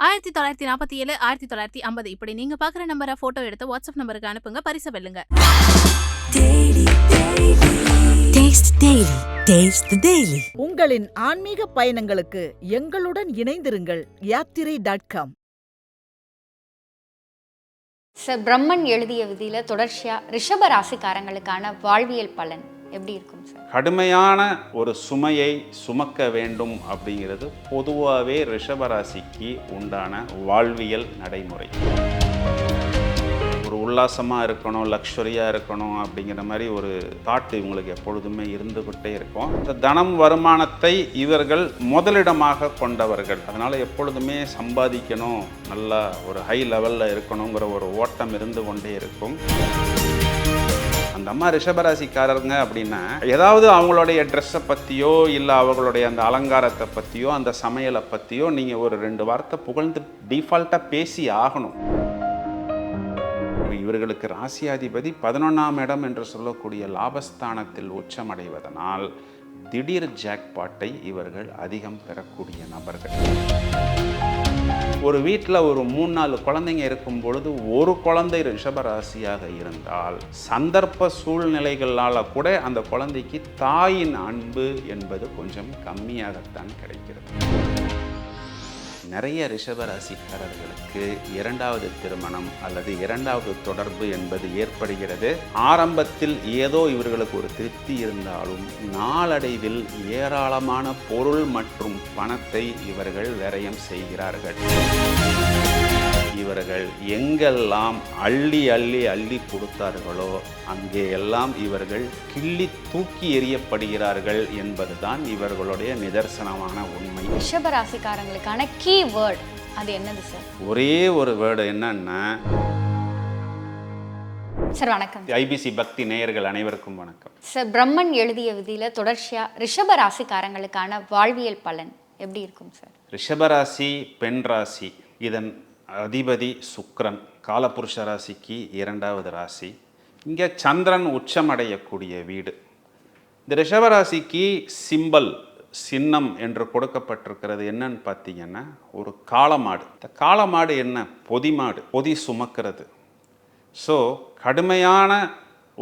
ஆயிரத்தி தொள்ளாயிரத்தி நாற்பத்தி ஏழு ஆயிரத்தி தொள்ளாயிரத்தி ஐம்பது இப்படி நீங்க பாக்குற நம்பரை போட்டோ எடுத்து வாட்ஸ்அப் நம்பருக்கு அனுப்புங்க பரிசு வெல்லுங்க Taste Daily. Taste the Daily. உங்களின் ஆன்மீக பயணங்களுக்கு எங்களுடன் இணைந்திருங்கள் யாத்திரை டாட் காம் சார் பிரம்மன் எழுதிய விதியில தொடர்ச்சியா ரிஷப ராசிக்காரங்களுக்கான வாழ்வியல் பலன் எப்படி இருக்கும் சார் கடுமையான ஒரு சுமையை சுமக்க வேண்டும் அப்படிங்கிறது பொதுவாகவே ரிஷபராசிக்கு உண்டான வாழ்வியல் நடைமுறை. ஒரு உல்லாசமாக இருக்கணும் லக்ஸுரியாக இருக்கணும் அப்படிங்கிற மாதிரி ஒரு தாட் இவங்களுக்கு எப்பொழுதுமே இருந்துக்கிட்டே இருக்கும். இந்த தனம் வருமானத்தை இவர்கள் முதலிடமாக கொண்டவர்கள். அதனால் எப்பொழுதுமே சம்பாதிக்கணும் நல்லா ஒரு ஹை லெவலில் இருக்கணுங்கிற ஒரு ஓட்டம் இருந்து கொண்டே இருக்கும். அந்த அம்மா ரிஷபராசிக்காரருங்க அப்படின்னா ஏதாவது அவங்களுடைய ட்ரெஸ்ஸை பற்றியோ இல்லை அவங்களுடைய அந்த அலங்காரத்தை பற்றியோ அந்த சமையலை பற்றியோ நீங்கள் ஒரு ரெண்டு வார்த்தை புகழ்ந்து டிஃபால்ட்டாக பேசி ஆகணும். இவர்களுக்கு ராசியாதிபதி பதினொன்றாம் இடம் என்று சொல்லக்கூடிய லாபஸ்தானத்தில் உச்சமடைவதனால் திடீர் ஜாக்பாட்டை இவர்கள் அதிகம் பெறக்கூடிய நபர்கள். ஒரு வீட்டில் ஒரு மூணு நாலு குழந்தைங்க இருக்கும் பொழுது ஒரு குழந்தை ரிஷபராசியாக இருந்தால் சந்தர்ப்ப சூழ்நிலைகளால் கூட அந்த குழந்தைக்கு தாயின் அன்பு என்பது கொஞ்சம் கம்மியாகத்தான் கிடைக்கிறது. நிறைய ரிஷபராசிக்காரர்களுக்கு இரண்டாவது திருமணம் அல்லது இரண்டாவது தொடர்பு என்பது ஏற்படுகிறது. ஆரம்பத்தில் ஏதோ இவர்களுக்கு ஒரு திருப்தி இருந்தாலும் நாளடைவில் ஏராளமான பொருள் மற்றும் பணத்தை இவர்கள் விரயம் செய்கிறார்கள். இவர்கள் எங்கெல்லாம் அள்ளி அள்ளி அள்ளி கொடுத்தார்களோ அங்கே எல்லாம் இவர்கள் கிள்ளி தூக்கி எறியப்படுகிறார்கள் என்பதுதான் இவர்களுடைய நிதர்சனமான உண்மை. ரிஷப ராசிக்காரங்களுக்கான கீ வேர்ட் அது என்னது சார் ஒரே ஒரு வேர்டு என்னன்னா சார் வணக்கம். ஐபிசி பக்தி நேயர்கள் அனைவருக்கும் வணக்கம். சார் பிரம்மன் எழுதிய விதியில தொடர்ச்சியா ரிஷப ராசிக்காரங்களுக்கான வாழ்வியல் பலன் எப்படி இருக்கும் சார் ரிஷபராசி பெண் ராசி இதன் அதிபதி சுக்ரன் காலபுருஷ ராசிக்கு இரண்டாவது ராசி. இங்கே சந்திரன் உச்சமடையக்கூடிய வீடு. இந்த ரிஷபராசிக்கு சிம்பல் சின்னம் என்று கொடுக்கப்பட்டிருக்கிறது. என்னன்னு பார்த்தீங்கன்னா ஒரு காளமாடு. இந்த காளமாடு என்ன? பொதி மாடு பொதி சுமக்கிறது. ஸோ கடுமையான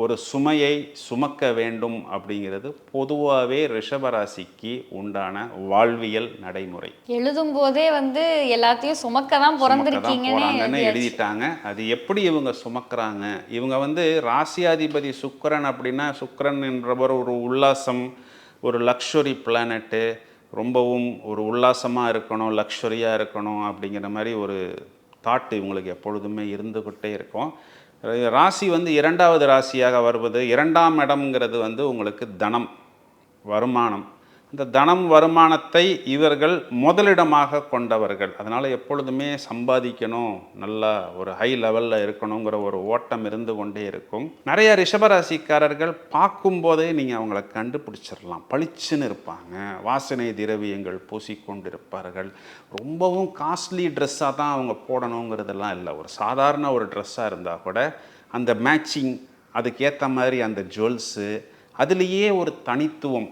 ஒரு சுமையை சுமக்க வேண்டும் அப்படிங்கிறது பொதுவாகவே ரிஷபராசிக்கு உண்டான வாழ்வியல் நடைமுறை. எழுதும் போதே வந்து எல்லாத்தையும் சுமக்க தான் பிறந்திருக்கீங்கன்னு. எழுதிட்டாங்க. அது எப்படி இவங்க சுமக்கிறாங்க? இவங்க வந்து ராசியாதிபதி சுக்கிரன் அப்படின்னா சுக்கிரன் என்றவர் ஒரு உல்லாசம் ஒரு லக்ஸுரி பிளானட்டு ரொம்பவும் ஒரு உல்லாசமாக இருக்கணும் லக்ஸுரியாக இருக்கணும் அப்படிங்கிற மாதிரி ஒரு தாட் இவங்களுக்கு எப்பொழுதுமே இருந்துக்கிட்டே இருக்கும். ராசி வந்து இரண்டாவது ராசியாக வருவது இரண்டாம் இடம்ங்கிறது வந்து உங்களுக்கு தனம் வருமானம். இந்த தனம் வருமானத்தை இவர்கள் முதலிடமாக கொண்டவர்கள். அதனால் எப்பொழுதுமே சம்பாதிக்கணும். நல்லா ஒரு ஹை லெவலில் இருக்கணுங்கிற ஒரு ஓட்டம் இருந்து கொண்டே இருக்கும். நிறைய ரிஷபராசிக்காரர்கள் பார்க்கும்போதே நீங்கள் அவங்கள கண்டுபிடிச்சிடலாம் பளிச்சுன்னு இருப்பாங்க. வாசனை திரவியங்கள் பூசிக்கொண்டிருப்பார்கள். ரொம்பவும் காஸ்ட்லி ட்ரெஸ்ஸாக தான் அவங்க போடணுங்கிறதெல்லாம் இல்லை. ஒரு சாதாரண ஒரு ட்ரெஸ்ஸாக இருந்தால் கூட அந்த மேட்சிங் அதுக்கேற்ற மாதிரி அந்த ஜுவல்ஸு அதுலேயே ஒரு தனித்துவம்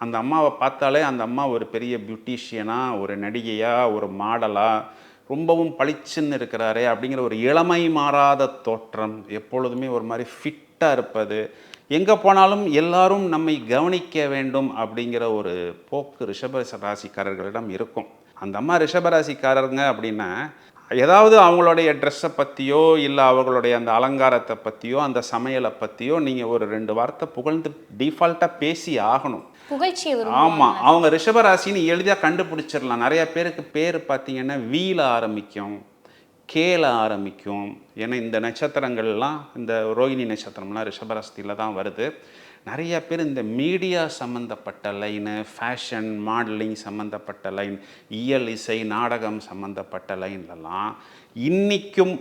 அந்த அம்மாவை பார்த்தாலே அந்த அம்மா ஒரு பெரிய பியூட்டிஷியனாக ஒரு நடிகையாக ஒரு மாடலாக ரொம்பவும் பளிச்சுன்னு இருக்கிறாரே அப்படிங்கிற ஒரு இளமை மாறாத தோற்றம் எப்பொழுதுமே ஒரு மாதிரி ஃபிட்டாக இருப்பது. எங்கே போனாலும் எல்லாரும் நம்மை கவனிக்க வேண்டும் அப்படிங்கிற ஒரு போக்கு ரிஷப ராசிக்காரர்களிடம் இருக்கும். அந்த அம்மா ரிஷபராசிக்காரருங்க அப்படின்னா ஏதாவது அவங்களுடைய ட்ரெஸ்ஸை பற்றியோ இல்லை அவர்களுடைய அந்த அலங்காரத்தை பற்றியோ அந்த சமையலை பற்றியோ நீங்கள் ஒரு ரெண்டு வார்த்தை புகழ்ந்து டிஃபால்ட்டாக பேசி ஆகணும். புகழ்ச்சியை ஆமாம் அவங்க ரிஷபராசின்னு எளிதாக கண்டுபிடிச்சிடலாம் நிறைய பேருக்கு பேர் பார்த்தீங்கன்னா வீல ஆரம்பிக்கும் கேல ஆரம்பிக்கும். ஏன்னா இந்த நட்சத்திரங்கள்லாம் இந்த ரோகிணி நட்சத்திரம்லாம் ரிஷபராசியில் தான் வருது. நிறைய பேர் இந்த மீடியா சம்மந்தப்பட்ட லைனு ஃபேஷன் மாடலிங் சம்மந்தப்பட்ட லைன் இயல் இசை நாடகம் சம்மந்தப்பட்ட லைன்லலாம் இன்றைக்கும்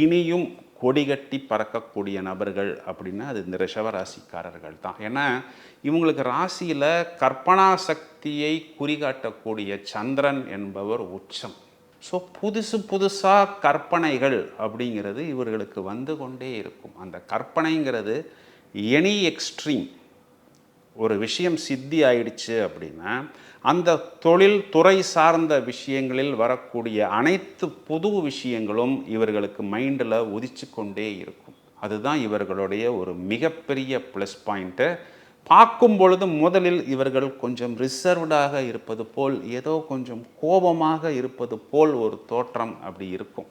இனியும் கொடிகட்டி பறக்கக்கூடிய நபர்கள் அப்படின்னா அது இந்த ரிஷவராசிக்காரர்கள் தான். ஏன்னா இவங்களுக்கு ராசியில் கற்பனா சக்தியை குறிகாட்டக்கூடிய சந்திரன் என்பவர் உச்சம். ஸோ புதுசு புதுசாக கற்பனைகள் அப்படிங்கிறது இவர்களுக்கு வந்து கொண்டே இருக்கும். அந்த கற்பனைங்கிறது எனி எக்ஸ்ட்ரீம் ஒரு விஷயம் சித்தி ஆயிடுச்சு அப்படின்னா அந்த தொழில் துறை சார்ந்த விஷயங்களில் வரக்கூடிய அனைத்து புது விஷயங்களும் இவர்களுக்கு மைண்டில் உதிச்சு கொண்டே இருக்கும். அதுதான் இவர்களுடைய ஒரு மிகப்பெரிய ப்ளஸ் பாயிண்ட்டு பார்க்கும் பொழுது முதலில் இவர்கள் கொஞ்சம் ரிசர்வ்டாக இருப்பது போல் ஏதோ கொஞ்சம் கோபமாக இருப்பது போல் ஒரு தோற்றம் அப்படி இருக்கும்.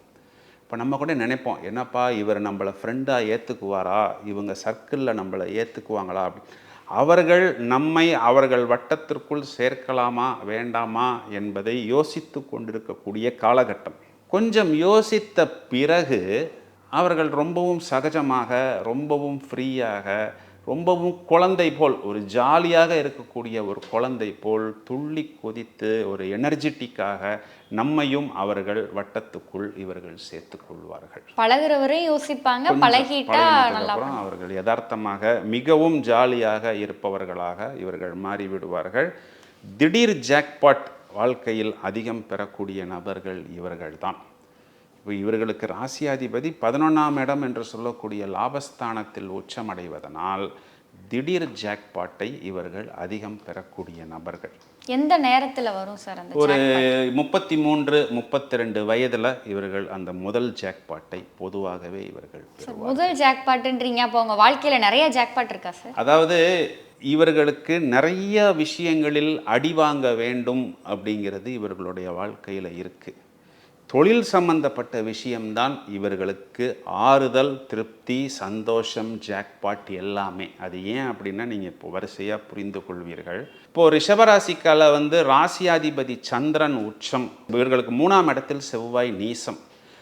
இப்போ நம்ம கூட நினைப்போம் என்னப்பா இவர் நம்மளை ஃப்ரெண்டாக ஏற்றுக்குவாரா இவங்க சர்க்கிளில் நம்மளை ஏற்றுக்குவாங்களா அப்படி. அவர்கள் நம்மை அவர்கள் வட்டத்திற்குள் சேர்க்கலாமா வேண்டாமா என்பதை யோசித்து கொண்டிருக்கக்கூடிய காலகட்டம். கொஞ்சம் யோசித்த பிறகு அவர்கள் ரொம்பவும் சகஜமாக ரொம்பவும் ஃப்ரீயாக ரொம்பவும் குழந்தை போல் ஒரு ஜாலியாக இருக்கக்கூடிய ஒரு குழந்தை போல் துள்ளி கொதித்து ஒரு எனர்ஜெட்டிக்காக நம்மையும் அவர்கள் வட்டத்துக்குள் இவர்கள் சேர்த்துக் கொள்வார்கள். பழகுறவரையும் யோசிப்பாங்க பழகிட்டா அப்புறம் அவர்கள் யதார்த்தமாக மிகவும் ஜாலியாக இருப்பவர்களாக இவர்கள் மாறிவிடுவார்கள். திடீர் ஜாக்பாட் வாழ்க்கையில் அதிகம் பெறக்கூடிய நபர்கள் இவர்கள்தான். இப்போ இவர்களுக்கு ராசியாதிபதி பதினொன்றாம் இடம் என்று சொல்லக்கூடிய லாபஸ்தானத்தில் உச்சமடைவதனால் திடீர் ஜாக்பாட்டை இவர்கள் அதிகம் பெறக்கூடிய நபர்கள். எந்த நேரத்துல வரும் சார் அந்த ஒரு? முப்பத்தி மூன்று முப்பத்தி ரெண்டு வயதில் இவர்கள் அந்த முதல் ஜாக்பாட்டை பொதுவாகவே இவர்கள் முதல் ஜாக்பாட்ன்றீங்க அப்போ உங்க வாழ்க்கையில நிறைய ஜாக்பாட் இருக்கா சார்? அதாவது இவர்களுக்கு நிறைய விஷயங்களில் அடி வாங்க வேண்டும் அப்படிங்கிறது இவர்களுடைய வாழ்க்கையில் இருக்கு. தொழில் சம்பந்தப்பட்ட விஷயம்தான் இவர்களுக்கு ஆறுதல் திருப்தி சந்தோஷம் ஜாக்பாட் எல்லாமே. அது ஏன் அப்படின்னா நீங்கள் இப்போ வரிசையாக புரிந்து கொள்வீர்கள். இப்போது ரிஷபராசிக்கால வந்து ராசியாதிபதி சந்திரன் உச்சம். இவர்களுக்கு மூணாம் இடத்தில் செவ்வாய் நீசம்.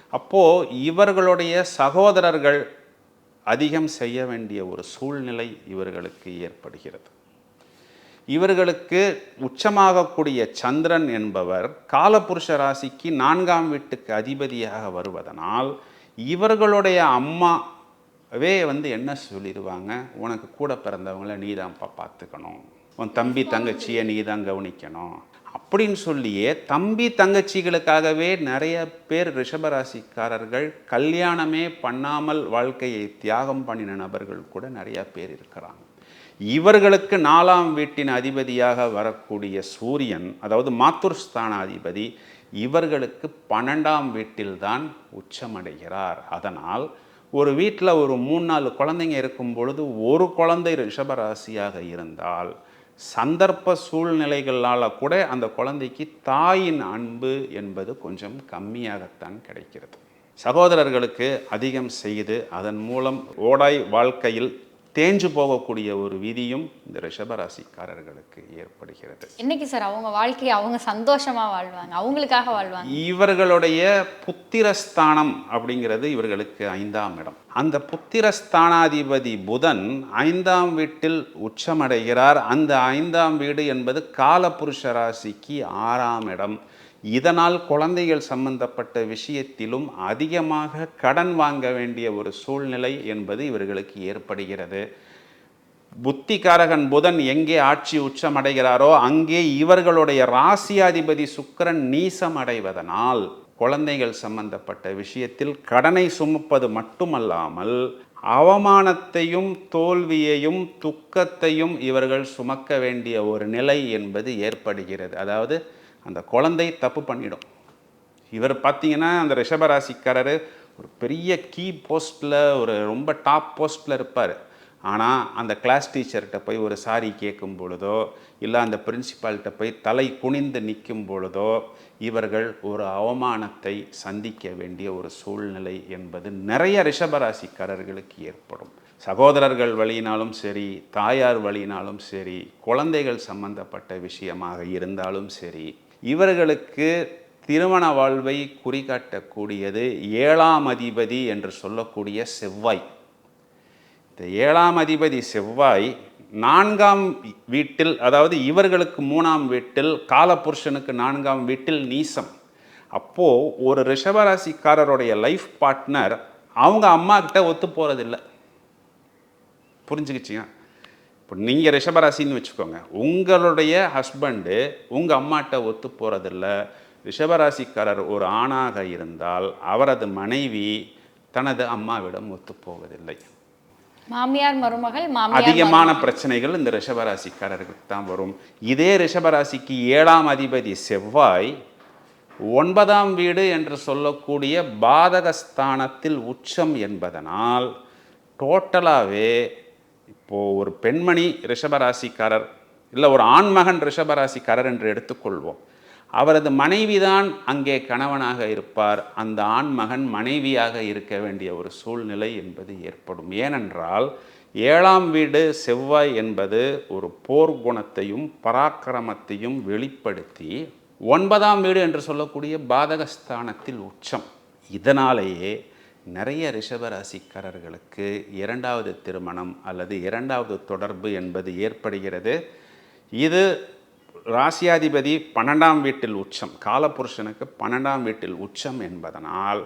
அப்போது இவர்களுடைய சகோதரர்கள் அதிகம் செய்ய வேண்டிய ஒரு சூழ்நிலை இவர்களுக்கு ஏற்படுகிறது. இவர்களுக்கு உச்சமாகக்கூடிய சந்திரன் என்பவர் காலபுருஷ ராசிக்கு நான்காம் வீட்டுக்கு அதிபதியாக வருவதனால் இவர்களுடைய அம்மாவே வந்து என்ன சொல்லிடுவாங்க உனக்கு கூட பிறந்தவங்கள நீ தான்ப்பா பார்த்துக்கணும். உன் தம்பி தங்கச்சியை நீ தான் கவனிக்கணும். அப்படின்னு சொல்லியே தம்பி தங்கச்சிகளுக்காகவே நிறைய பேர் ரிஷபராசிக்காரர்கள் கல்யாணமே பண்ணாமல் வாழ்க்கையை தியாகம் பண்ணின நபர்கள் கூட நிறைய பேர் இருக்கிறாங்க. இவர்களுக்கு நாலாம் வீட்டின் அதிபதியாக வரக்கூடிய சூரியன் அதாவது மாத்துர்ஸ்தான அதிபதி இவர்களுக்கு பன்னெண்டாம் வீட்டில்தான் உச்சமடைகிறார். அதனால் ஒரு வீட்டில் ஒரு மூணு நாலு குழந்தைங்க இருக்கும் பொழுது ஒரு குழந்தை ரிஷபராசியாக இருந்தால் சந்தர்ப்ப சூழ்நிலைகளால் கூட அந்த குழந்தைக்கு தாயின் அன்பு என்பது கொஞ்சம் கம்மியாகத்தான் கிடைக்கிறது. சகோதரர்களுக்கு அதிகம் செய்து அதன் மூலம் ஓடாய் வாழ்க்கையில் தேஞ்சு போகக்கூடிய ஒரு விதியும் இந்த ரிஷபராசிக்காரர்களுக்கு ஏற்படுகிறது. என்னைக்கு சார் அவங்க வாழ்க்கையை அவங்க சந்தோஷமா வாழ்வாங்க. அவங்களுக்காக வாழ்வாங்க. இவர்களுடைய புத்திரஸ்தானம் அப்படிங்கிறது இவர்களுக்கு ஐந்தாம் இடம். அந்த புத்திரஸ்தானாதிபதி புதன் ஐந்தாம் வீட்டில் உச்சமடைகிறார். அந்த ஐந்தாம் வீடு என்பது காலபுருஷ ராசிக்கு ஆறாம் இடம். இதனால் குழந்தைகள் சம்பந்தப்பட்ட விஷயத்திலும் அதிகமாக கடன் வாங்க வேண்டிய ஒரு சூழ்நிலை என்பது இவர்களுக்கு ஏற்படுகிறது. புத்திகாரகன் புதன் எங்கே ஆட்சி உச்சமடைகிறாரோ அங்கே இவர்களுடைய ராசியாதிபதி சுக்கரன் நீசம் அடைவதனால் குழந்தைகள் சம்பந்தப்பட்ட விஷயத்தில் கடனை சுமப்பது மட்டுமல்லாமல் அவமானத்தையும் தோல்வியையும் துக்கத்தையும் இவர்கள் சுமக்க வேண்டிய ஒரு நிலை என்பது ஏற்படுகிறது. அதாவது அந்த குழந்தை தப்பு பண்ணிடும். இவர் பார்த்தீங்கன்னா அந்த ரிஷபராசிக்காரர் ஒரு பெரிய கீ போஸ்ட்டில் ஒரு ரொம்ப டாப் போஸ்ட்டில் இருப்பார். ஆனால் அந்த கிளாஸ் டீச்சர்கிட்ட போய் ஒரு சாரி கேட்கும் பொழுதோ இல்லை அந்த பிரின்சிபால்கிட்ட போய் தலை குனிந்து நிற்கும் பொழுதோ இவர்கள் ஒரு அவமானத்தை சந்திக்க வேண்டிய ஒரு சூழ்நிலை என்பது நிறைய ரிஷபராசிக்காரர்களுக்கு ஏற்படும். சகோதரர்கள் வழியினாலும் சரி தாயார் வழியினாலும் சரி குழந்தைகள் சம்பந்தப்பட்ட விஷயமாக இருந்தாலும் சரி இவர்களுக்கு திருமண வாழ்வை குறிகாட்டக்கூடியது ஏழாம் அதிபதி என்று சொல்லக்கூடிய செவ்வாய். இந்த ஏழாம் அதிபதி செவ்வாய் நான்காம் வீட்டில் அதாவது இவர்களுக்கு மூணாம் வீட்டில் காலபுருஷனுக்கு நான்காம் வீட்டில் நீசம். அப்போது ஒரு ரிஷபராசிக்காரருடைய லைஃப் பார்ட்னர் அவங்க அம்மா கிட்ட ஒத்து போகிறதில்ல புரிஞ்சுக்கிச்சிங்க இப்போ நீங்கள் ரிஷபராசின்னு வச்சுக்கோங்க. உங்களுடைய ஹஸ்பண்டு உங்கள் அம்மாட்ட ஒத்து போகிறதில்ல ரிஷபராசிக்காரர் ஒரு ஆணாக இருந்தால் அவரது மனைவி தனது அம்மாவிடம் ஒத்து போவதில்லை. மாமியார் மருமகள் மாமியார் அதிகமான. பிரச்சனைகள் இந்த ரிஷபராசிக்காரர்களுக்கு தான் வரும். இதே ரிஷபராசிக்கு ஏழாம் அதிபதி செவ்வாய் ஒன்பதாம் வீடு என்று சொல்லக்கூடிய பாதகஸ்தானத்தில் உச்சம் என்பதனால் டோட்டலாகவே இப்போது ஒரு பெண்மணி ரிஷபராசிக்காரர் இல்லை ஒரு ஆண்மகன் ரிஷபராசிக்காரர் என்று எடுத்துக்கொள்வோம். அவரது மனைவிதான் அங்கே கணவனாக இருப்பார். அந்த ஆண்மகன் மனைவியாக இருக்க வேண்டிய ஒரு சூழ்நிலை என்பது ஏற்படும். ஏனென்றால் ஏழாம் வீடு செவ்வாய் என்பது ஒரு போர் குணத்தையும் பராக்கிரமத்தையும் வெளிப்படுத்தி ஒன்பதாம் வீடு என்று சொல்லக்கூடிய பாதகஸ்தானத்தில் உச்சம். இதனாலேயே நிறைய ரிஷபராசிக்காரர்களுக்கு இரண்டாவது திருமணம் அல்லது இரண்டாவது தொடர்பு என்பது ஏற்படுகிறது. இது ராசியாதிபதி பன்னெண்டாம் வீட்டில் உச்சம் காலபுருஷனுக்கு பன்னெண்டாம் வீட்டில் உச்சம் என்பதனால்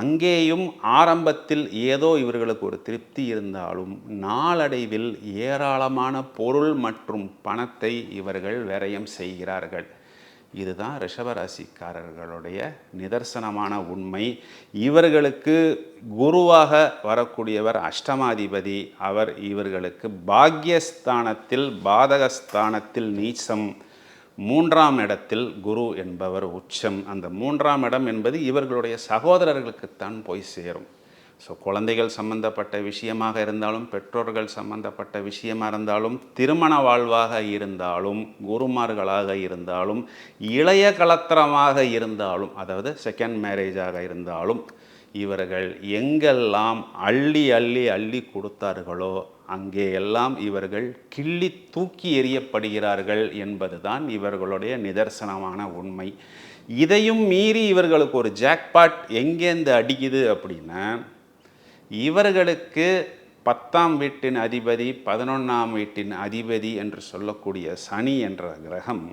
அங்கேயும் ஆரம்பத்தில் ஏதோ இவர்களுக்கு ஒரு திருப்தி இருந்தாலும் நாளடைவில் ஏராளமான பொருள் மற்றும் பணத்தை இவர்கள் விரயம் செய்கிறார்கள். இதுதான் ரிஷபராசிக்காரர்களுடைய நிதர்சனமான உண்மை. இவர்களுக்கு குருவாக வரக்கூடியவர் அஷ்டமாதிபதி. அவர் இவர்களுக்கு பாக்யஸ்தானத்தில் பாதகஸ்தானத்தில் நீச்சம். மூன்றாம் இடத்தில் குரு என்பவர் உச்சம். அந்த மூன்றாம் இடம் என்பது இவர்களுடைய சகோதரர்களுக்குத்தான் போய் சேரும். ஸோ குழந்தைகள் சம்பந்தப்பட்ட விஷயமாக இருந்தாலும் பெற்றோர்கள் சம்பந்தப்பட்ட விஷயமாக இருந்தாலும் திருமண வாழ்வாக இருந்தாலும் குருமார்களாக இருந்தாலும் இளைய கலத்திரமாக இருந்தாலும் அதாவது செகண்ட் மேரேஜாக இருந்தாலும் இவர்கள் எங்கெல்லாம் அள்ளி அள்ளி அள்ளி கொடுத்தார்களோ அங்கே எல்லாம் இவர்கள் கிள்ளி தூக்கி எறியப்படுகிறார்கள் என்பதுதான் இவர்களுடைய நிதர்சனமான உண்மை. இதையும் மீறி இவர்களுக்கு ஒரு ஜாக்பாட் எங்கேருந்து அடிக்குது அப்படின்னா இவர்களுக்கு பத்தாம் வீட்டின் அதிபதி பதினொன்றாம் வீட்டின் அதிபதி என்று சொல்லக்கூடிய சனி என்ற கிரகம்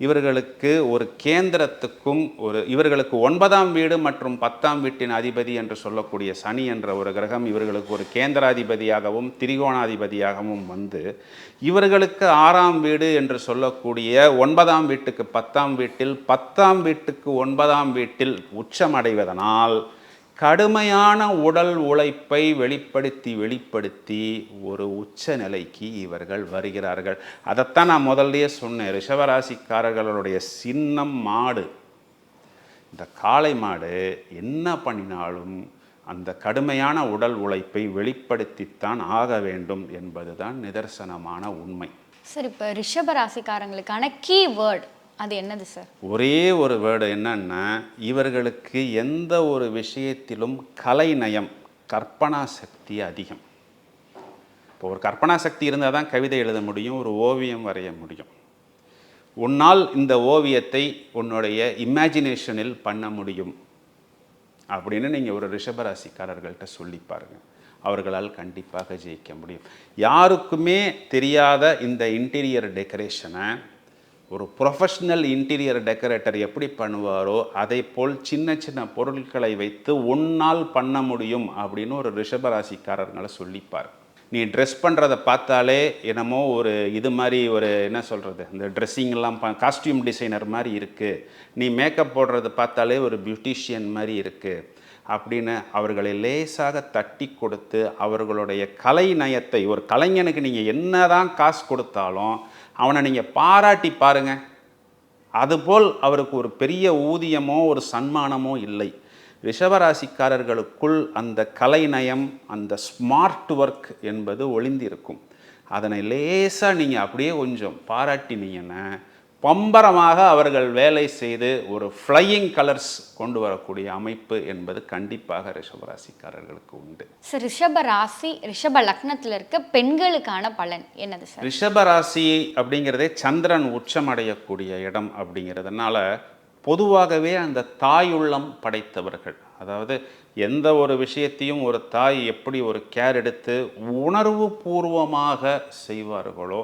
இவர்களுக்கு ஒரு கேந்திரத்துக்கும் ஒரு இவர்களுக்கு ஒன்பதாம் வீடு மற்றும் பத்தாம் வீட்டின் அதிபதி என்று சொல்லக்கூடிய சனி என்ற ஒரு கிரகம் இவர்களுக்கு ஒரு கேந்திராதிபதியாகவும் திரிகோணாதிபதியாகவும் வந்து இவர்களுக்கு ஆறாம் வீடு என்று சொல்லக்கூடிய ஒன்பதாம் வீட்டுக்கு பத்தாம் வீட்டில் பத்தாம் வீட்டுக்கு ஒன்பதாம் வீட்டில் உச்சமடைவதனால் கடுமையான உடல் உழைப்பை வெளிப்படுத்தி வெளிப்படுத்தி ஒரு உச்ச நிலைக்கு இவர்கள் வருகிறார்கள். அதைத்தான் நான் முதல்லயே சொன்னேன். ரிஷவராசிக்காரர்களுடைய சின்னம் மாடு. இந்த காளை மாடு என்ன பண்ணினாலும் அந்த கடுமையான உடல் உழைப்பை வெளிப்படுத்தித்தான் ஆக வேண்டும் என்பதுதான் நிதர்சனமான உண்மை. சரி இப்போ ரிஷப ராசிக்காரங்களுக்கான அது என்னது சார் ஒரே ஒரு வேர்டு என்னன்னா இவர்களுக்கு எந்த ஒரு விஷயத்திலும் கலைநயம் கற்பனா சக்தி அதிகம். இப்போ ஒரு கற்பனா சக்தி இருந்தால் தான் கவிதை எழுத முடியும் ஒரு ஓவியம் வரைய முடியும். உன்னால் இந்த ஓவியத்தை உன்னுடைய இமேஜினேஷனில் பண்ண முடியும் அப்படின்னு நீங்கள் ஒரு ரிஷபராசிக்காரர்கள்ட்ட சொல்லி பாருங்கள் அவர்களால் கண்டிப்பாக ஜெயிக்க முடியும். யாருக்குமே தெரியாத இந்த இன்டீரியர் டெக்கரேஷனை ஒரு ப்ரொஃபஷ்னல் இன்டீரியர் டெக்கரேட்டர் எப்படி பண்ணுவாரோ அதை போல் சின்ன சின்ன பொருட்களை வைத்து உன்னால் பண்ண முடியும் அப்படின்னு ஒரு ரிஷபராசிக்காரர்களை சொல்லிப்பார். நீ ட்ரெஸ் பண்ணுறதை பார்த்தாலே என்னமோ ஒரு இது மாதிரி ஒரு என்ன சொல்கிறது இந்த ட்ரெஸ்ஸிங்லாம் ப காஸ்டியூம் டிசைனர் மாதிரி இருக்குது நீ மேக்கப் போடுறத பார்த்தாலே ஒரு பியூட்டிஷியன் மாதிரி இருக்குது அப்படின்னு அவர்களை லேசாக தட்டி கொடுத்து அவர்களுடைய கலை நயத்தை ஒரு கலைஞனுக்கு நீங்கள் என்னதான் காசு கொடுத்தாலும் அவனை நீங்கள் பாராட்டி பாருங்கள் அதுபோல் அவருக்கு ஒரு பெரிய ஊதியமோ ஒரு சன்மானமோ இல்லை. ரிஷபராசிக்காரர்களுக்குள் அந்த கலைநயம் அந்த ஸ்மார்ட் ஒர்க் என்பது ஒளிந்திருக்கும். அதனை லேசாக நீங்கள் அப்படியே கொஞ்சம் பாராட்டினீங்கன்னா பம்பரமாக அவர்கள் வேலை செய்து ஒரு ஃப்ளையிங் கலர்ஸ் கொண்டு வரக்கூடிய அமைப்பு என்பது கண்டிப்பாக ரிஷபராசிக்காரர்களுக்கு உண்டு. சார் ரிஷப ராசி ரிஷப லக்னத்தில் இருக்க பெண்களுக்கான பலன் என்னது சார்? ரிஷபராசி அப்படிங்கிறதே சந்திரன் உச்சமடையக்கூடிய இடம் அப்படிங்கிறதுனால பொதுவாகவே அந்த தாயுள்ளம் படைத்தவர்கள். அதாவது எந்த ஒரு விஷயத்தையும் ஒரு தாய் எப்படி ஒரு கேர் எடுத்து உணர்வு பூர்வமாக செய்வார்களோ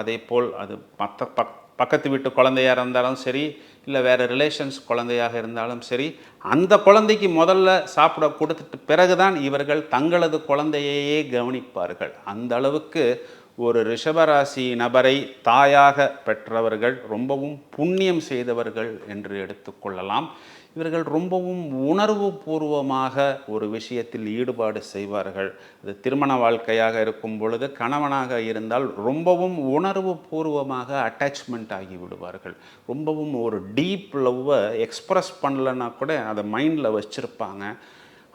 அதே போல் அது மற்ற பக் பக்கத்து வீட்டு குழந்தையாக இருந்தாலும் சரி இல்லை வேறு ரிலேஷன்ஸ் குழந்தையாக இருந்தாலும் சரி அந்த குழந்தைக்கு முதல்ல சாப்பிட கொடுத்துட்டு பிறகுதான் இவர்கள் தங்களது குழந்தையையே கவனிப்பார்கள். அந்த அளவுக்கு ஒரு ரிஷபராசி நபரை தாயாக பெற்றவர்கள் ரொம்பவும் புண்ணியம் செய்தவர்கள் என்று எடுத்துக்கொள்ளலாம் இவர்கள் ரொம்பவும் உணர்வு பூர்வமாக ஒரு விஷயத்தில் ஈடுபாடு செய்வார்கள். அது திருமண வாழ்க்கையாக இருக்கும் பொழுது கணவனாக இருந்தால் ரொம்பவும் உணர்வு பூர்வமாக அட்டாச்மெண்ட் ஆகி விடுவார்கள். ரொம்பவும் ஒரு டீப் லவ்வை எக்ஸ்ப்ரெஸ் பண்ணலன்னா கூட அதை மைண்டில் வச்சுருப்பாங்க.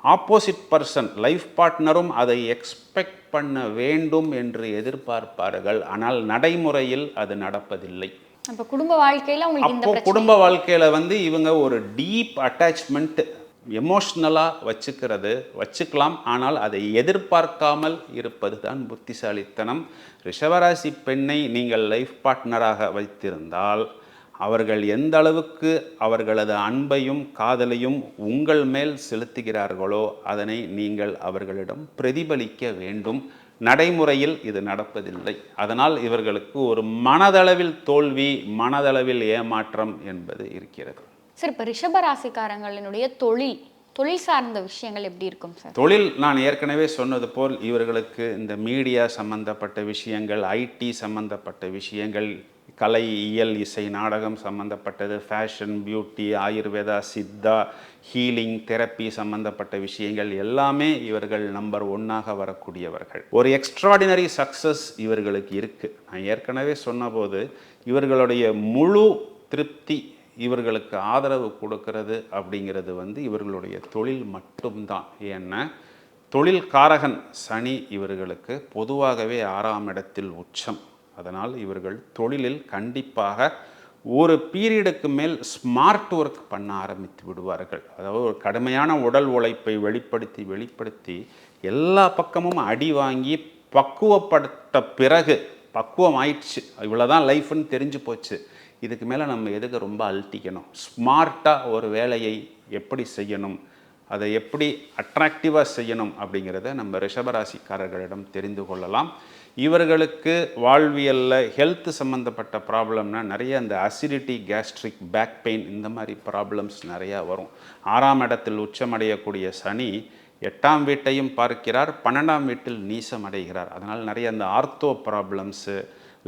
ஆப்போசிட் பர்சன் லைஃப் பார்ட்னரும் அதை எக்ஸ்பெக்ட் பண்ண வேண்டும் என்று எதிர்பார்ப்பார்கள். ஆனால் நடைமுறையில் அது நடப்பதில்லை. அப்ப குடும்ப வாழ்க்கையில உங்களுக்கு இந்த குடும்ப வாழ்க்கையில வந்து இவங்க ஒரு டீப் அட்டாச்மெண்ட் எமோஷ்னலாக வச்சுக்கிறது வச்சுக்கலாம். ஆனால் அதை எதிர்பார்க்காமல் இருப்பது தான் புத்திசாலித்தனம். ரிஷபராசி பெண்ணை நீங்கள் லைஃப் பார்ட்னராக வைத்திருந்தால் அவர்கள் எந்த அளவுக்கு அவர்களது அன்பையும் காதலையும் உங்கள் மேல் செலுத்துகிறார்களோ அதனை நீங்கள் அவர்களிடம் பிரதிபலிக்க வேண்டும். நடைமுறையில் இது நடப்பதில்லை. அதனால் இவர்களுக்கு ஒரு மனதளவில் தோல்வி மனதளவில் ஏமாற்றம் என்பது இருக்கிறது. சார் இப்ப ரிஷப ராசிக்காரங்களினுடைய தொழில் தொழில் சார்ந்த விஷயங்கள் எப்படி இருக்கும் சார்? தொழில் நான் ஏற்கனவே சொன்னது போல் இவர்களுக்கு இந்த மீடியா சம்பந்தப்பட்ட விஷயங்கள் ஐடி சம்பந்தப்பட்ட விஷயங்கள் கலை இயல் இசை நாடகம் சம்பந்தப்பட்டது fashion beauty Ayurveda Siddha healing therapy சம்பந்தப்பட்ட விஷயங்கள் எல்லாமே இவர்கள் நம்பர் ஒன்னாக வரக்கூடியவர்கள். ஒரு எக்ஸ்ட்ராடினரி சக்ஸஸ் இவர்களுக்கு இருக்குது நான் ஏற்கனவே சொன்னபோது இவர்களுடைய முழு திருப்தி இவர்களுக்கு ஆதரவு கொடுக்கறது அப்படிங்கிறது வந்து இவர்களுடைய தொழில் மட்டும்தான். ஏன்னா தொழில் காரகன் சனி இவர்களுக்கு பொதுவாகவே ஆறாம் இடத்தில் உச்சம். அதனால் இவர்கள் தொழிலில் கண்டிப்பாக ஒரு பீரியடுக்கு மேல் ஸ்மார்ட் ஒர்க் பண்ண ஆரம்பித்து விடுவார்கள். அதாவது ஒரு கடுமையான உடல் உழைப்பை வெளிப்படுத்தி வெளிப்படுத்தி எல்லா பக்கமும் அடி வாங்கி பக்குவப்பட்ட பிறகு பக்குவம் ஆயிடுச்சு இவ்வளோதான் லைஃப்னு தெரிஞ்சு போச்சு. இதுக்கு மேலே நம்ம எதுக்கு ரொம்ப அழட்டிக்கணும் ஸ்மார்ட்டாக ஒரு வேலையை எப்படி செய்யணும்? அதை எப்படி அட்ராக்டிவாக செய்யணும்? அப்படிங்கிறத நம்ம ரிஷபராசிக்காரர்களிடம் தெரிந்து கொள்ளலாம். இவர்களுக்கு வாழ்வியலில் ஹெல்த் சம்மந்தப்பட்ட ப்ராப்ளம்னா நிறைய அந்த அசிடிட்டி கேஸ்ட்ரிக் பேக் பெயின் இந்த மாதிரி ப்ராப்ளம்ஸ் நிறையா வரும். ஆறாம் இடத்தில் உச்சமடையக்கூடிய சனி எட்டாம் வீட்டையும் பார்க்கிறார் பன்னெண்டாம் வீட்டில் நீசம் அடைகிறார். அதனால் நிறைய அந்த ortho problems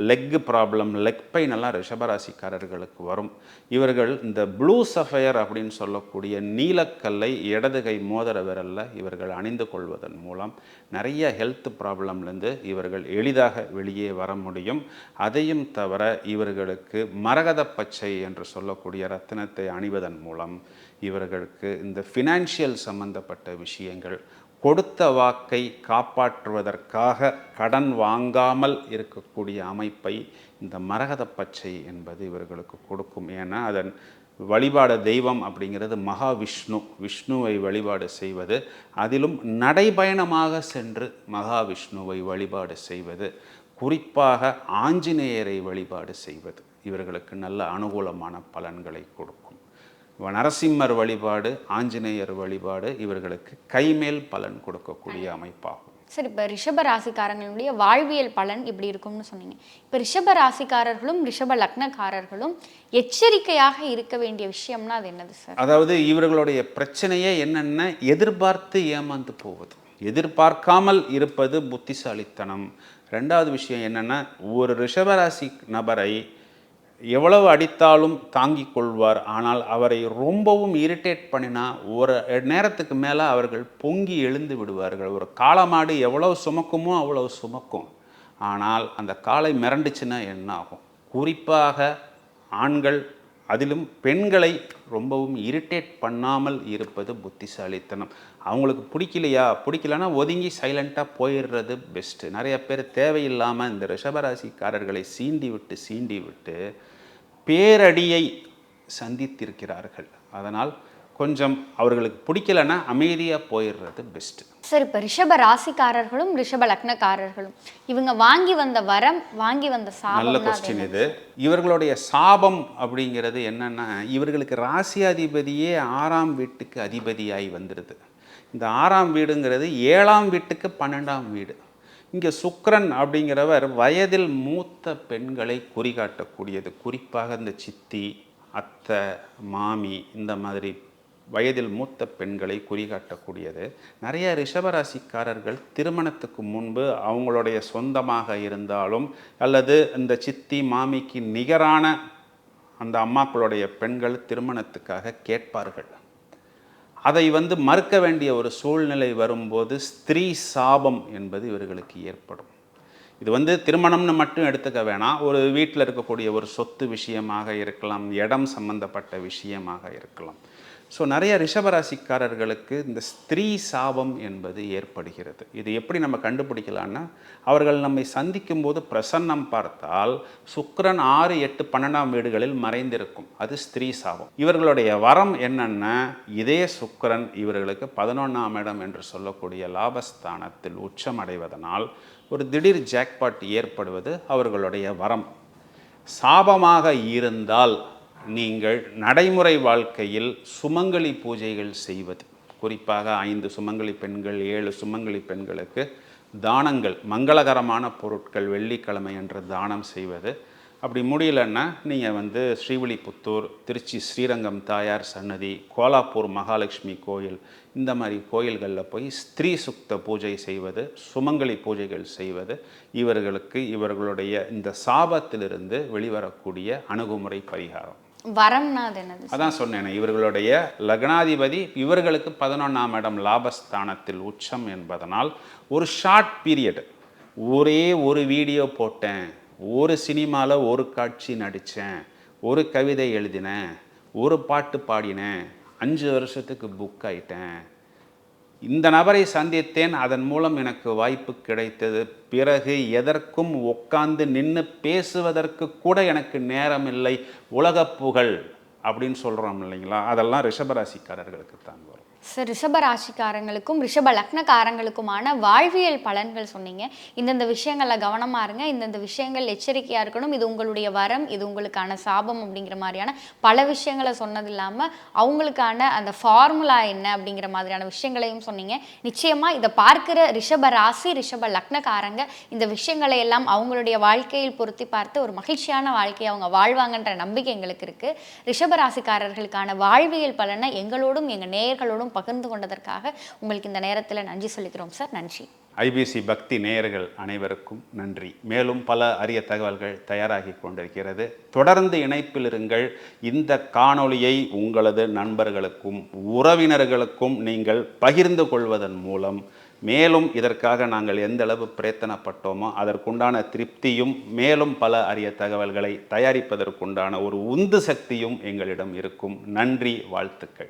leg problem leg pain எல்லாம் ரிஷபராசிக்காரர்களுக்கு வரும். இவர்கள் இந்த ப்ளூ சஃபயர் அப்படின்னு சொல்லக்கூடிய நீலக்கல்லை இடது கை மோதிர விரலில் இவர்கள் அணிந்து கொள்வதன் மூலம் நிறைய ஹெல்த் ப்ராப்ளம்லேருந்து இவர்கள் எளிதாக வெளியே வர முடியும். அதையும் தவிர இவர்களுக்கு மரகத பச்சை என்று சொல்லக்கூடிய ரத்தினத்தை அணிவதன் மூலம் இவர்களுக்கு இந்த ஃபினான்ஷியல் சம்பந்தப்பட்ட விஷயங்கள் கொடுத்த வாக்கை காப்பாற்றுவதற்காக கடன் வாங்காமல் இருக்கக்கூடிய அமைப்பை இந்த மரகத பச்சை என்பது இவர்களுக்கு கொடுக்கும். ஏன்னா அதன் வழிபாடு தெய்வம் அப்படிங்கிறது மகாவிஷ்ணு. விஷ்ணுவை வழிபாடு செய்வது அதிலும் நடைபயணமாக சென்று மகாவிஷ்ணுவை வழிபாடு செய்வது குறிப்பாக ஆஞ்சநேயரை வழிபாடு செய்வது. இவர்களுக்கு நல்ல அனுகூலமான பலன்களை கொடுக்கும். நரசிம்மர் வழிபாடு ஆஞ்சநேயர் வழிபாடு இவர்களுக்கு கைமேல் பலன் கொடுக்கக்கூடிய அமைப்பாகும். சார் இப்போ ரிஷப ராசிக்காரங்களுடைய வாழ்வியல் பலன் இப்படி இருக்கும்னு சொன்னீங்க. இப்போ ரிஷப ராசிக்காரர்களும் ரிஷப லக்னக்காரர்களும் எச்சரிக்கையாக இருக்க வேண்டிய விஷயம்னா அது என்னது சார் அதாவது இவர்களுடைய பிரச்சனையே என்னென்ன எதிர்பார்த்து ஏமாந்து போவது. எதிர்பார்க்காமல் இருப்பது புத்திசாலித்தனம். ரெண்டாவது விஷயம் என்னென்னா ஒரு ரிஷபராசி நபரை எவ்வளவு அடித்தாலும் தாங்கி கொள்வார். ஆனால் அவரை ரொம்பவும் இரிட்டேட் பண்ணினா ஒரு நேரத்துக்கு மேலே அவர்கள் பொங்கி எழுந்து விடுவார்கள். ஒரு காளமாடு எவ்வளவு சுமக்குமோ அவ்வளவு சுமக்கும். ஆனால் அந்த காளை மிரண்டுச்சுன்னா என்ன ஆகும்? குறிப்பாக ஆண்கள் அதிலும் பெண்களை ரொம்பவும் இரிட்டேட் பண்ணாமல் இருப்பது புத்திசாலித்தனம். அவங்களுக்கு பிடிக்கலையா? பிடிக்கலன்னா ஒதுங்கி சைலண்ட்டாக போயிடுறது பெஸ்ட்டு நிறைய பேர் தேவையில்லாமல் இந்த ரிஷபராசிக்காரர்களை சீண்டி விட்டு சீண்டி விட்டு பேரடியை சந்தித்திருக்கிறார்கள். அதனால் கொஞ்சம் அவர்களுக்கு பிடிக்கலன்னா அமைதியாக போயிடுறது பெஸ்ட்டு சார் இப்போ ரிஷப ராசிக்காரர்களும் ரிஷப லக்னக்காரர்களும் இவங்க வாங்கி வந்த வரம் வாங்கி வந்த நல்ல சாபம் கொஸ்டின் இது. இவர்களுடைய சாபம் அப்படிங்கிறது என்னன்னா இவர்களுக்கு ராசியாதிபதியே ஆறாம் வீட்டுக்கு அதிபதியாகி வந்துடுது இந்த ஆறாம் வீடுங்கிறது ஏழாம் வீட்டுக்கு பன்னெண்டாம் வீடு. இங்கே சுக்கரன் அப்படிங்கிறவர் வயதில் மூத்த பெண்களை குறிகாட்டக்கூடியது. குறிப்பாக இந்த சித்தி அத்தை மாமி இந்த மாதிரி வயதில் மூத்த பெண்களை குறிகாட்டக்கூடியது. நிறைய ரிஷபராசிக்காரர்கள் திருமணத்துக்கு முன்பு அவங்களுடைய சொந்தமாக இருந்தாலும் அல்லது இந்த சித்தி மாமிக்கு நிகரான அந்த அம்மாக்களுடைய பெண்கள் திருமணத்துக்காக கேட்பார்கள். அதை வந்து மறுக்க வேண்டிய ஒரு சூழ்நிலை வரும்போது ஸ்திரீ சாபம் என்பது இவர்களுக்கு ஏற்படும். இது வந்து திருமணம்னு மட்டும் எடுத்துக்க வேணாம். ஒரு வீட்டில் இருக்கக்கூடிய ஒரு சொத்து விஷயமாக இருக்கலாம் இடம் சம்பந்தப்பட்ட விஷயமாக இருக்கலாம். ஸோ நிறைய ரிஷபராசிக்காரர்களுக்கு இந்த ஸ்திரீ சாபம் என்பது ஏற்படுகிறது. இது எப்படி நம்ம கண்டுபிடிக்கலான்னா அவர்கள் நம்மை சந்திக்கும் போது பிரசன்னம் பார்த்தால் சுக்கரன் ஆறு எட்டு பன்னெண்டாம் வீடுகளில் மறைந்திருக்கும். அது ஸ்திரீ சாபம். இவர்களுடைய வரம் என்னென்ன இதே சுக்கரன் இவர்களுக்கு பதினொன்றாம் இடம் என்று சொல்லக்கூடிய லாபஸ்தானத்தில் உச்சம் அடைவதனால் ஒரு திடீர் ஜாக்பாட் ஏற்படுவது அவர்களுடைய வரம். சாபமாக இருந்தால் நீங்கள் நடைமுறை வாழ்க்கையில் சுமங்கலி பூஜைகள் செய்வது. குறிப்பாக ஐந்து சுமங்கலி பெண்கள் ஏழு சுமங்கலி பெண்களுக்கு தானங்கள் மங்களகரமான பொருட்கள் வெள்ளிக்கிழமை என்று தானம் செய்வது. அப்படி முடியலன்னா நீங்கள் வந்து ஸ்ரீவில்லிபுத்தூர் திருச்சி ஸ்ரீரங்கம் தாயார் சன்னதி கோலாப்பூர் மகாலட்சுமி கோயில் இந்த மாதிரி கோயில்களில் போய் ஸ்திரீ சுக்த பூஜை செய்வது சுமங்கலி பூஜைகள் செய்வது இவர்களுக்கு இவர்களுடைய இந்த சாபத்திலிருந்து வெளிவரக்கூடிய அணுகுமுறை பரிகாரம். வரம்னா அது என்னது அதான் சொன்னேன் இவர்களுடைய லக்னாதிபதி இவர்களுக்கு பதினொன்றாம் இடம் லாபஸ்தானத்தில் உச்சம் என்பதனால் ஒரு ஷார்ட் பீரியட். ஒரே ஒரு வீடியோ போட்டேன் ஒரு சினிமாவில் ஒரு காட்சி நடித்தேன் ஒரு கவிதை எழுதினேன் ஒரு பாட்டு பாடினேன் அஞ்சு வருஷத்துக்கு புக் ஆயிட்டேன். இந்த நபரை சந்தித்தேன். அதன் மூலம் எனக்கு வாய்ப்பு கிடைத்தது. பிறகு எதற்கும் உட்கார்ந்து நின்று பேசுவதற்கு கூட எனக்கு நேரம் இல்லை உலகப் புகழ் அப்படின்னு சொல்கிறோம் இல்லைங்களா? அதெல்லாம் ரிஷபராசிக்காரர்களுக்கு தான் வரும். சார் ரிஷப ராசிக்காரங்களுக்கும் ரிஷப லக்னக்காரங்களுக்குமான வாழ்வியல் பலன்கள் சொன்னீங்க. இந்தந்த விஷயங்களில் கவனமாக இருங்க. இந்தந்த விஷயங்கள் எச்சரிக்கையாக இருக்கணும். இது உங்களுடைய வரம் இது உங்களுக்கான சாபம் அப்படிங்கிற மாதிரியான பல விஷயங்களை சொன்னது இல்லாமல் அவங்களுக்கான அந்த ஃபார்முலா என்ன அப்படிங்கிற மாதிரியான விஷயங்களையும் சொன்னீங்க. நிச்சயமாக இதை பார்க்குற ரிஷப ராசி ரிஷப லக்னக்காரங்க இந்த விஷயங்களை எல்லாம் அவங்களுடைய வாழ்க்கையில் பொருத்தி பார்த்து ஒரு மகிழ்ச்சியான வாழ்க்கையை அவங்க வாழ்வாங்கன்ற நம்பிக்கை எங்களுக்கு இருக்குது ரிஷப ராசிக்காரர்களுக்கான வாழ்வியல் பலனை எங்களோடும் எங்கள் நேயர்களோடும் பகிர்ந்து கொண்டதற்காக உங்களுக்கு இந்த நேரத்தில் நன்றி சொல்லிக்கிறோம் சார். நன்றி. ஐபிசி பக்தி நேயர்கள் அனைவருக்கும் நன்றி. மேலும் பல அரிய தகவல்கள் தயாராகி கொண்டிருக்கிறது. தொடர்ந்து இணைப்பில் இருங்கள். இந்த காணொளியை உங்களது நண்பர்களுக்கும் உறவினர்களுக்கும் நீங்கள் பகிர்ந்து கொள்வதன் மூலம் மேலும் இதற்காக நாங்கள் எந்த அளவு பிரயத்தனப்பட்டோமோ அதற்குண்டான திருப்தியும் மேலும் பல அரிய தகவல்களை தயாரிப்பதற்குண்டான ஒரு உந்து சக்தியும் எங்களிடம் இருக்கும். நன்றி வாழ்த்துக்கள்.